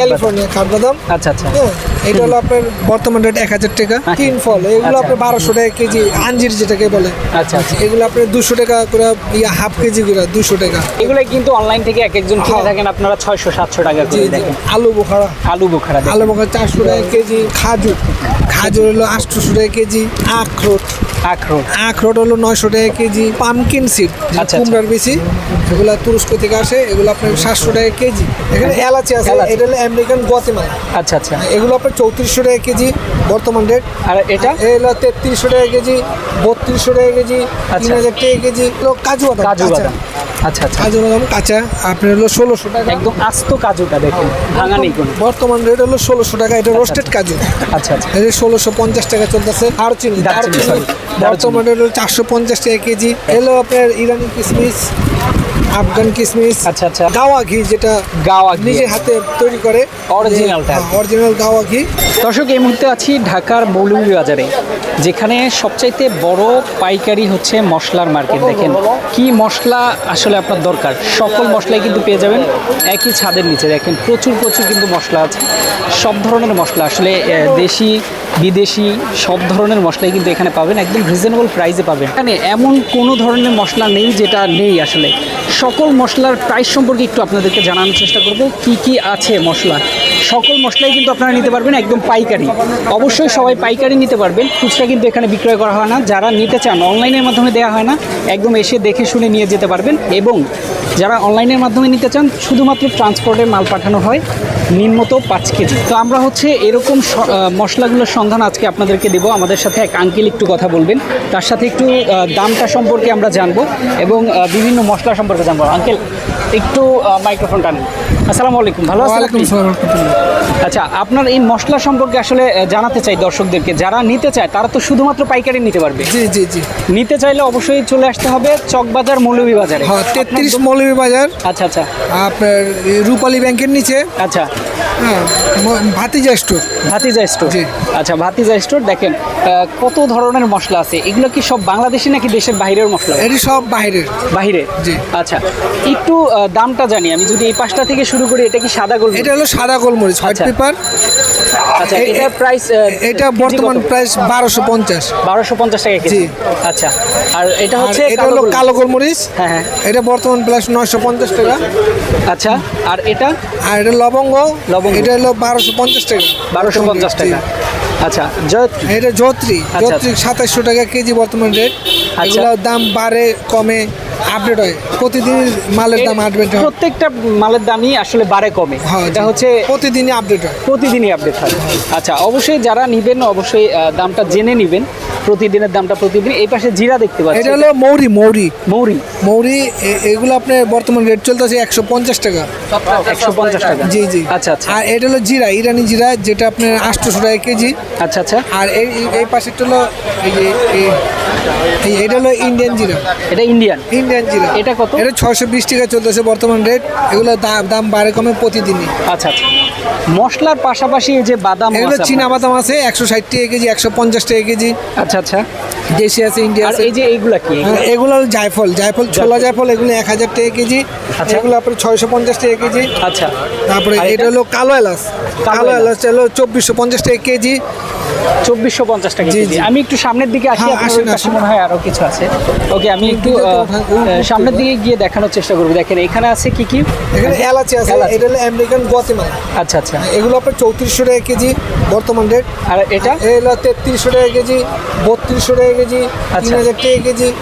California কাঠবাদাম আচ্ছা আচ্ছা। হ্যাঁ এটা হলো আপনার বর্তমান রেট এক হাজার টাকা। আচ্ছা। তিন ফল এগুলো আচ্ছা। আপনার বারোশো টাকা কেজি আঞ্জির যেটাকে বলে। আচ্ছা আচ্ছা। এগুলো আপনার দুশো টাকা করে ইয়া হাফ কেজি করে দুশো টাকা। এগুলো কিন্তু অনলাইন থেকে এক একজন কিনে হ্যাঁ। থাকেন আপনারা ছয়শো সাতশো টাকা করে দেখেন। আলু বোখারা। আলু বোখারা আলু বোখারা চারশো টাকা কেজি খাজুর খাজুর হলো আটশোশো টাকা কেজি আখরোট। আখরোট। আখরোট হলো নয়শো টাকা কেজি পামকিন সিড আচ্ছা। কুমড়ার বেশি এগুলো তুরস্ক থেকে আসে এগুলো আপনার সাতশো টাকা কেজি। এখানে এলাচি আছে এটা হলো আমেরিকান গতিমালা। আচ্ছা আচ্ছা। এগুলো আপনার চৌত্রিশশো টাকা কেজি বর্তমান রেট আর এটা? এগুলো তেত্রিশশো টাকা কেজি বত্রিশশো টাকা কেজি আচ্ছা। তিন হাজার টাকা কেজি এগুলো কাজু বাদাম। কাজু বাদাম। আচ্ছা আচ্ছা। কাজু বাদাম কাঁচা আপনার হলো ষোলোশো টাকা। একদম আস্ত কাজুটা দেখুন ভাঙা নেই কোনো। বর্তমান রেট হলো ষোলোশো টাকা এটা রোস্টেড কাজু। আচ্ছা আচ্ছা। ষোলোশো পঞ্চাশ টাকা চলতেছে দারচিনি। দারচিনি, দারচিনি। বর্তমান চারশো পঞ্চাশ টাকা কেজি। এলো আপনার ইরানি কিশমিশ আফগান কিশমিশ আচ্ছা, আচ্ছা। গাওয়া ঘি যেটা গাওয়া ঘি। নিজে হাতে তৈরি করে। অরিজিনালটা অরিজিনাল গাওয়া ঘি। দর্শক এই মুহূর্তে আছি ঢাকার মৌলভীবাজারে যেখানে সবচাইতে বড় পাইকারি হচ্ছে মশলার মার্কেট। দেখেন কি মশলা আসলে আপনার দরকার? সকল মশলাই কিন্তু পেয়ে যাবেন একই ছাদের নিচে। দেখেন প্রচুর প্রচুর কিন্তু মশলা আছে। সব ধরনের মশলা আসলে দেশি বিদেশি সব ধরনের মশলাই কিন্তু এখানে পাবেন। একদম রিজনেবল প্রাইসে পাবেন। এখানে এমন কোনো ধরনের মশলা নেই যেটা নেই আসলে। সকল মশলার প্রাইস সম্পর্কে একটু আপনাদেরকে জানানোর চেষ্টা করব। কি কি আছে মশলা? সকল মশলাই কিন্তু আপনারা নিতে পারবেন একদম পাইকারি। অবশ্যই সবাই পাইকারি নিতে পারবেন। খুচরা কিন্তু এখানে বিক্রয় করা হয় না। যারা নিতে চান অনলাইনের মাধ্যমে দেওয়া হয় না। একদম এসে দেখে শুনে নিয়ে যেতে পারবেন। এবং যারা অনলাইনের মাধ্যমে নিতে চান, শুধুমাত্র ট্রান্সপোর্টের মাল পাঠানো হয়। নিম্নত পাঁচ কেজি। তো আমরা হচ্ছে এরকম মশলাগুলোর সন্ধান আজকে আপনাদেরকে দেবো। আমাদের সাথে এক আঙ্কেল একটু কথা বলবেন। তার সাথে একটু দামটা সম্পর্কে আমরা জানব এবং বিভিন্ন মশলা সম্পর্কে জানব। আঙ্কেল একটু মাইক্রোফোন টান আসসালামু আলাইকুম। ভালো আছেন। আচ্ছা আপনার এই মশলা সম্পর্কে আসলে জানাতে চাই দর্শকদেরকে। যারা নিতে চায় তারা তো শুধুমাত্র পাইকারি নিতে পারবে। জি জি জি। নিতে চাইলে অবশ্যই চলে আসতে হবে চকবাজার মৌলভীবাজারে। হ্যাঁ তেত্রিশ মৌলভী বাজার আচ্ছা আচ্ছা। আপনার রূপালী ব্যাংকের নিচে। আচ্ছা। হ্যাঁ ভাতিজা স্টোর ভাতিজা স্টোর। আচ্ছা ভাতিজা স্টোর দেখেন কত ধরনের মশলা আছে? এগুলো কি সব বাংলাদেশি নাকি দেশের বাইরের মশলা? এটি সব বাইরের। বাইরে? জি। আচ্ছা একটু দামটা জানি। আমি যদি এই পাশটা থেকে শুরু করি এটা কি সাদা গোল এটা হলো সাদা গোলমরিচ হোয়াইট আচ্ছা। পেপার আচ্ছা এ- এটার প্রাইস এটা বর্তমান প্রাইস বারোশো পঞ্চাশ। বারোশো পঞ্চাশ টাকা কেজি। আচ্ছা আর এটা হচ্ছে এটা হলো কালো গোলমরিচ। হ্যাঁ হ্যাঁ। এটা বর্তমান প্রাইস নয়শো পঞ্চাশ টাকা। আচ্ছা আর এটা? আর এটা লবঙ্গ। লবঙ্গ। এটা হলো বারোশো পঞ্চাশ টাকা। বারোশো পঞ্চাশ টাকা। আচ্ছা এটা জত্রি আচ্ছা, জত্রি সাতাশশো টাকা কেজি বর্তমান রেট। আচ্ছা। এগুলোর দাম বাড়ে কমে আপডেট হয়। প্রতিদিন মালের দাম আপডেট হয়। প্রত্যেকটা মালের দামই আসলে বাড়ে কমে। হ্যাঁ এটা হচ্ছে প্রতিদিনই আপডেট হয়। প্রতিদিনই আপডেট হয়। আচ্ছা অবশ্যই যারা নিবেন অবশ্যই দামটা জেনে নিবেন। প্রতিদিনের দামটা প্রতিদিন এই পাশে জিরা দেখতে পাচ্ছি। এটা হলো মৌরি মৌরি। মৌরি। মৌরি এ- এগুলো আপনার বর্তমান রেট চলতেছে একশো পঞ্চাশ টাকা। একশো পঞ্চাশ টাকা। জি জি। আচ্ছা আচ্ছা। আর এটা হলো জিরা ইরানি জিরা যেটা আপনার আটশোশো টাকা কেজি। আচ্ছা আচ্ছা। আর এই এই- পাশেরটা হলো এই যে এটা হলো ইন্ডিয়ান জিরা। এটা ইন্ডিয়ান ইন্ডিয়ান জিরা। এটা কত? এটা ছয়শো বিশ টাকা চলতেছে বর্তমান রেট এগুলো দাম দাম বাড়ে কমে প্রতিদিনই। আচ্ছা আচ্ছা। মশলার পাশাপাশি এই যে বাদাম এগুলো চীনা বাদাম আছে একশো ষাট টাকা কেজি একশো পঞ্চাশ টাকা কেজি। আচ্ছা আচ্ছা দেশি আছে ইন্ডিয়া আছে। এই যে এইগুলা কি? হ্যাঁ, এগুলো হলো জায়ফল। জায়ফল ছোলা জায়ফল এগুলো এক হাজার টাকা কেজি। আচ্ছা। এগুলো আপনার ছয়শো পঞ্চাশ টাকা কেজি। আচ্ছা। তারপরে এটা এটা? হলো কালো এলাচ। কালো এলাচ। হলো চব্বিশশো পঞ্চাশ টাকা কেজি। চব্বিশশো পঞ্চাশ টাকা কেজি। আমি একটু সামনের দিকে আসি হ্যাঁ, আপনার আসেন। মনে হয় আরও কিছু আছে। ওকে আমি একটু সামনের দিকে গিয়ে দেখানোর চেষ্টা করব। দেখেন এখানে আছে কি কি? এখানে এলাচি আছে। এটা হলো আমেরিকান গতিমালা আচ্ছা আচ্ছা। এগুলো আপনার চৌত্রিশশো টাকা কেজি বর্তমান রেট আর এটা? এগুলো তেত্রিশশো টাকা কেজি বত্রিশশো টাকা কেজি তিন আচ্ছা। হাজার টাকা কেজি।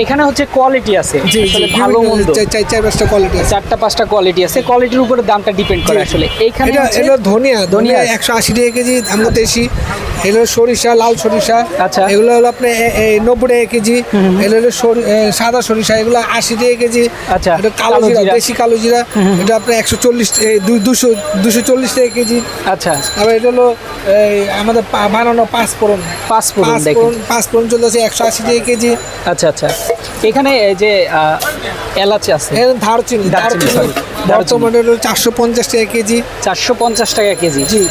এখানে হচ্ছে কোয়ালিটি আছে। আসলে ভালো মন্দ। চার- পাঁচটা কোয়ালিটি আছে। চারটা পাঁচটা কোয়ালিটি আছে। কোয়ালিটির উপরে দামটা ডিপেন্ড করে আসলে। এইখানে এটা ধনিয়া ধনিয়া ধনিয়া। একশো আশি টাকা কেজি দাম দেশি। এগুলো সরিষা লাল সরিষা। আচ্ছা। এগুলো হলো এ, নব্বই টাকা কেজি। এগুলো হলো সাদা সরিষা এগুলো আশি টাকা কেজি। আচ্ছা, এটা কালো জিরা। দেশি কালো জিরা। এটা আপনার একশো চল্লিশ দুশো দুশো চল্লিশ টাকা কেজি। আচ্ছা। আবার এটা হলো আমাদের বানানো পাঁচ ফোড়ন। পাঁচ ফোড়ন পাঁচ দেখেন। ফোড়ন পাঁচ চলতেছে একশো আশি টাকা কেজি। আচ্ছা আচ্ছা। এখানে যে এলাচি আছে। ধারচিনি দারচিনি, ধারচিনি বর্তমানে চারশো পঞ্চাশ টাকা কেজি। চারশো পঞ্চাশ টাকা কেজি। জি।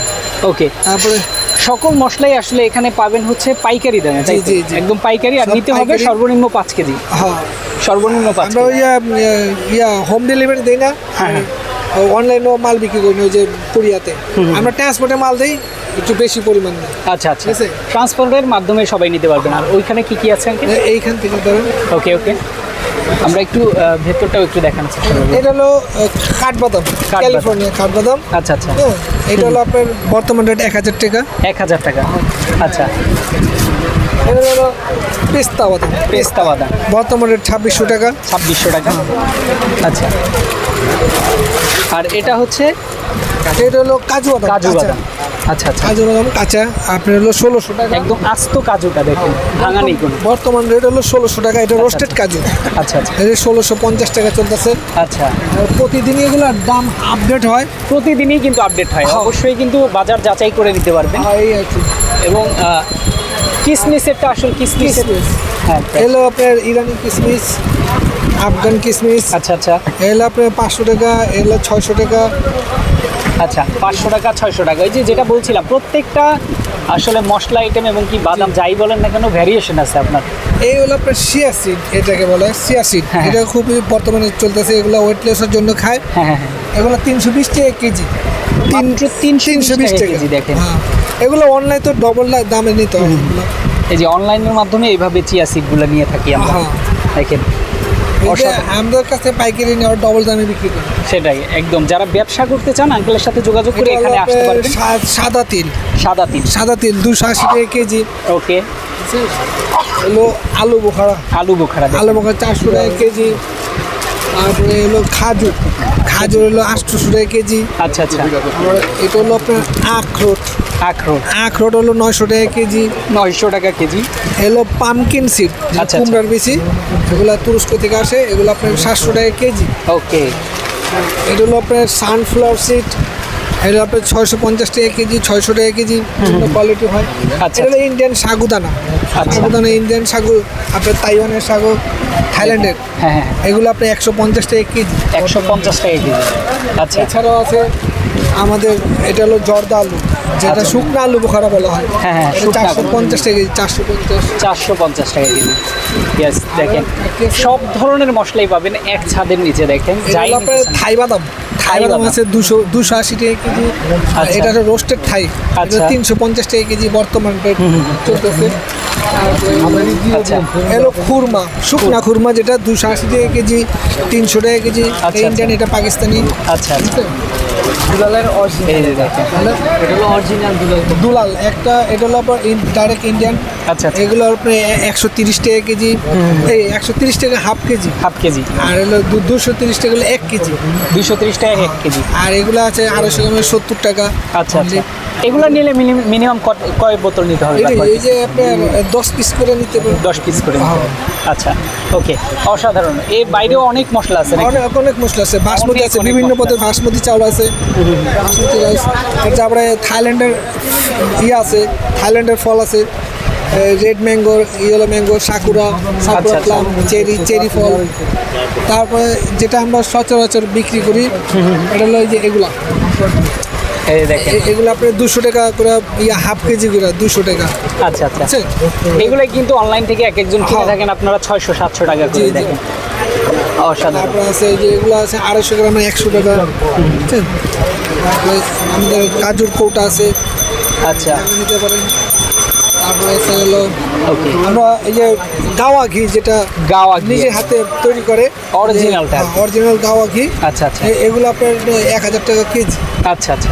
ওকে। তারপরে সকল মশলাই আসলে এখানে পাবেন হচ্ছে পাইকারি দামে জি, জি। একদম পাইকারি আর নিতে হবে সর্বনিম্ন পাঁচ কেজি। হ্যাঁ। সর্বনিম্ন পাঁচ আমরা ইয়া- ইয়া হোম ডেলিভারি দিই না। হ্যাঁ, হ্যাঁ। অনলাইনেও মাল বিক্রি করি ওই যে কোরিয়াতে আমরা ট্রান্সপোর্টে মাল দিই একটু বেশি পরিমাণ। দেয় আচ্ছা আচ্ছা। ঠিক আছে। ট্রান্সপোর্টের মাধ্যমে সবাই নিতে পারবেন। আর ওইখানে কি কি আছে এইখান থেকে ধরেন। ওকে ওকে আমরা একটু ভেতরটাও একটু দেখানোর চেষ্টা করব। এটা হলো কাঠবাদাম। ক্যালিফোর্নিয়া কাঠবাদাম। আচ্ছা আচ্ছা। এটা হলো আপনার বর্তমান রেট এক হাজার টাকা। এক হাজার টাকা। আচ্ছা। এটা হলো পেস্তা বাদাম পেস্তা বাদাম বর্তমান রেট ছাব্বিশশো টাকা। ছাব্বিশশো টাকা। আচ্ছা। আর এটা হচ্ছে? এটা হলো কাজু বাদাম। কাজু বাদাম। আচ্ছা আচ্ছা। কাজু বাদাম কাঁচা। আপনার হলো ষোলোশো টাকা। একদম আস্ত কাজুটা দেখুন। ভাঙা নেই কোনো। বর্তমান রেট হলো ষোলোশো টাকা। এটা রোস্টেড কাজু। আচ্ছা আচ্ছা। এটা ষোলোশো পঞ্চাশ টাকা চলতেছে। আচ্ছা। আর প্রতিদিন এগুলোর দাম আপডেট হয়। প্রতিদিনই কিন্তু আপডেট হয়। হ্যাঁ। অবশ্যই কিন্তু বাজার যাচাই করে নিতে পারবেন। আর এবং আহ, কিসমিসেরটা আসল কিসমিস। হ্যাঁ এলো আপনার ইরানি কিসমিস আফগান কিসমিস। আচ্ছা আচ্ছা। এলো আপনার পাঁচশো টাকা এলো ছয়শো টাকা। আচ্ছা পাঁচশো টাকা ছয়শো টাকা। এই যে যেটা বলছিলাম প্রত্যেকটা আসলে মশলা আইটেম এবং কি বাদাম যাই বলেন না কেন ভ্যারিয়েশন আছে আপনার। এই হলো আপনার সিয়া সিড এটাকে বলে সিয়া সিড হ্যাঁ। এটা খুবই বর্তমানে চলতেছে এগুলো ওয়েট লসের জন্য খায়। হ্যাঁ হ্যাঁ হ্যাঁ। এগুলো তিনশো বিশ টাকা কেজি। তিনশো তিনশো বিশ টাকা। কেজি দেখেন। হ্যাঁ। এগুলো অনলাইন তো ডবল দামে নিতে হবে। এই যে অনলাইনের মাধ্যমে এইভাবে চিয়া সিডগুলো নিয়ে থাকি আমরা। হ্যাঁ। দেখেন। আমাদের কাছে পাইকারি নেওয়ার ডবল দামে বিক্রি করে। সেটাই একদম। যারা ব্যবসা করতে চান আঙ্কেলের সাথে যোগাযোগ করে এখানে আসতে পারবেন। সাদা তিল। সাদা তিল। সাদা তিল দুশো আশি টাকা কেজি। ওকে। হলো আলু বোখারা। আলু বোখারা। আলু বোখারা চারশো টাকা কেজি। তারপরে হলো খাজুর। খাজুর হলো আটশোশো টাকা কেজি। আচ্ছা আচ্ছা। এটা হলো আপনার আখরোট। আখরোট। আখরোট হলো নয়শো টাকা কেজি। নয়শো টাকা কেজি। এলো পামকিন সিড আচ্ছা। কুমড়ার বেশি এগুলো তুরস্ক থেকে আসে এগুলো আপনার সাতশো টাকা কেজি। ওকে। এটা হলো আপনার সানফ্লাওয়ার সিড এটা আপনার ছয়শো পঞ্চাশ টাকা কেজি ছয়শো টাকা কেজি কোয়ালিটি হয়। আচ্ছা, এটা ইন্ডিয়ান সাগুদানা। আচ্ছা। সাগুদানা ইন্ডিয়ান সাগু আপনার তাইওয়ানের সাগু থাইল্যান্ডের। হ্যাঁ হ্যাঁ। এগুলো আপনার একশো পঞ্চাশ টাকা কেজি। একশো পঞ্চাশ টাকা কেজি। আচ্ছা। এছাড়াও আছে আমাদের এটা হলো জর্দা আলু যেটা আচ্ছা। শুকনো আলু বোখারা বলা হয় হ্যাঁ, হ্যাঁ, চারশো পঞ্চাশ টাকা কেজি চারশো পঞ্চাশ চারশো পঞ্চাশ টাকা কেজি ইয়েস দেখেন সব ধরনের মশলাই পাবেন এক ছাদের নিচে দেখেন। থাই বাদাম থাই বাদাম। আছে দুশো দুশো আশি টাকা কেজি আর আচ্ছা। এটা হলো রোস্টেড থাই। আচ্ছা। তিনশো পঞ্চাশ টাকা কেজি বর্তমান চলতেছে। আচ্ছা। এলো খুরমা শুকনা খুরমা যেটা দুশো আশি টাকা কেজি তিনশো টাকা কেজি। আচ্ছা, ইন্ডিয়ান এটা পাকিস্তানি। আচ্ছা আচ্ছা। দুলালের এটা। অরিজিনাল দুলাল। দুলাল একটা এটা হলো ডাইরেক্ট ইন্ডিয়ান আচ্ছা আচ্ছা। এগুলো আপনার একশো তিরিশ টাকা কেজি এই একশো তিরিশ টাকা হাফ কেজি। Half kg. আর হলো দুশো তিরিশ টাকা হলো এক কেজি। দুইশো তিরিশ টাকা এক কেজি। আর এগুলো আছে আড়াইশো গ্রামের সত্তর টাকা। আচ্ছা আচ্ছা। এগুলো নিলে মিনিমাম কয় বোতল নিতে হবে এই- যে আপনার দশ পিস করে নিতে পারবেন। দশ পিস করে আচ্ছা ওকে। অসাধারণ। এর বাইরেও অনেক মশলা আছে অনেক অনেক মশলা আছে। বাসমতি আছে বিভিন্ন পদের বাসমতি চাউল আছে। বাসমতি রাইস তারপরে থাইল্যান্ডের ইয়ে আছে থাইল্যান্ডের ফল আছে। Red mango yellow mango sakura sakura. Plum cherry cherry ফল তারপরে যেটা আমরা সচরাচর বিক্রি করি এটা হলো যে এগুলা। এগুলো আপনার দুশো টাকা করে ইয়ে হাফ কেজি করে দুশো টাকা। আচ্ছা আচ্ছা। এগুলো কিন্তু অনলাইন থেকে এক একজন কিনে হ্যাঁ। থাকেন আপনারা ছয়শো সাতশো টাকা করে। দেখেন। অসাধারণ। তারপরে আছে যে এগুলো আছে আড়াইশো গ্রামে একশো টাকা। আমাদের কাজুর কৌটা আছে। আচ্ছা। নিতে পারেন। তারপরে আছে হলো আমরা এই যে গাওয়া ঘি যেটা গাওয়া ঘি। নিজে হাতে তৈরি করে Originalটা। অরিজিনাল গাওয়া ঘি। আচ্ছা আচ্ছা। এগুলো আপনার এক হাজার টাকা কেজি। আচ্ছা আচ্ছা।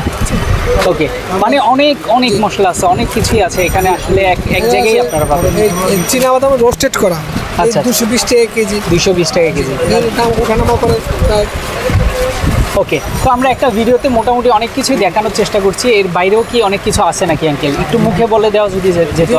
ওকে মানে অনেক অনেক মশলা আছে অনেক কিছুই আছে। এখানে আসলে এক এক জায়গায় আপনারা পাবেন। চীনা বাদাম রোস্টেড করা। আচ্ছা। দুশো বিশ টাকা কেজি। দুইশো বিশ টাকা কেজি। দাম ওঠানামা করে ওকে তো আমরা একটা ভিডিওতে মোটামুটি অনেক কিছুই দেখানোর চেষ্টা করছি। এর বাইরেও কি অনেক কিছু আছে নাকি আঙ্কেল একটু মুখে বলে দেওয়া যদি যেত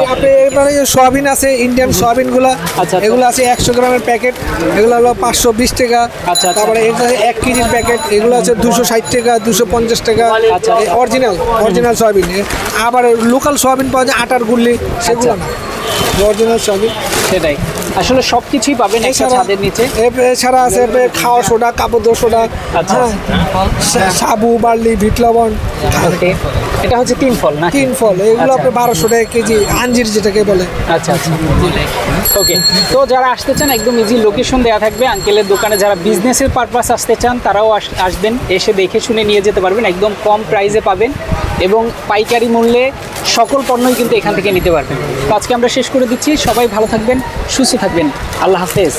এবারে সয়াবিন আছে ইন্ডিয়ান সয়াবিনগুলা আচ্ছা। এগুলো আছে একশো গ্রামের প্যাকেট এগুলো হলো পাঁচশো বিশ টাকা। আচ্ছা। তারপরে এগুলো এক কেজির প্যাকেট এগুলো আছে দুশো ষাট টাকা দুশো পঞ্চাশ টাকা। আচ্ছা। Original original soyabean. আবার লোকাল সয়াবিন পাওয়া যায় আটার গুল্লি সেগুলো আচ্ছা। না। Original soyabean. সেটাই। আসলে সব কিছুই পাবেন একটা ছাদের নিচে। এছাড়া আছে খাওয়া সোডা কাপড় সোডা আচ্ছা। হ্যাঁ। সাবু বার্লি ভিট লবণ। এটা হচ্ছে তিন ফল না তিন ফল। এগুলো আচ্ছা। আপনার বারোশো টাকা কেজি আঞ্জির যেটাকে বলে। আচ্ছা আচ্ছা। ওকে। তো যারা আসতে চান একদম ইজি লোকেশন দেওয়া থাকবে। আঙ্কেলের দোকানে যারা বিজনেসের পারপাস আসতে চান তারাও আস- আসবেন। এসে দেখে শুনে নিয়ে যেতে পারবেন। একদম কম প্রাইসে পাবেন। এবং পাইকারি মূল্যে সকল পণ্যই কিন্তু এখান থেকে নিতে পারবেন। তো আজকে আমরা শেষ করে দিচ্ছি। সবাই ভালো থাকবেন, সুস্থ থাকবেন। আল্লাহ হাফেজ।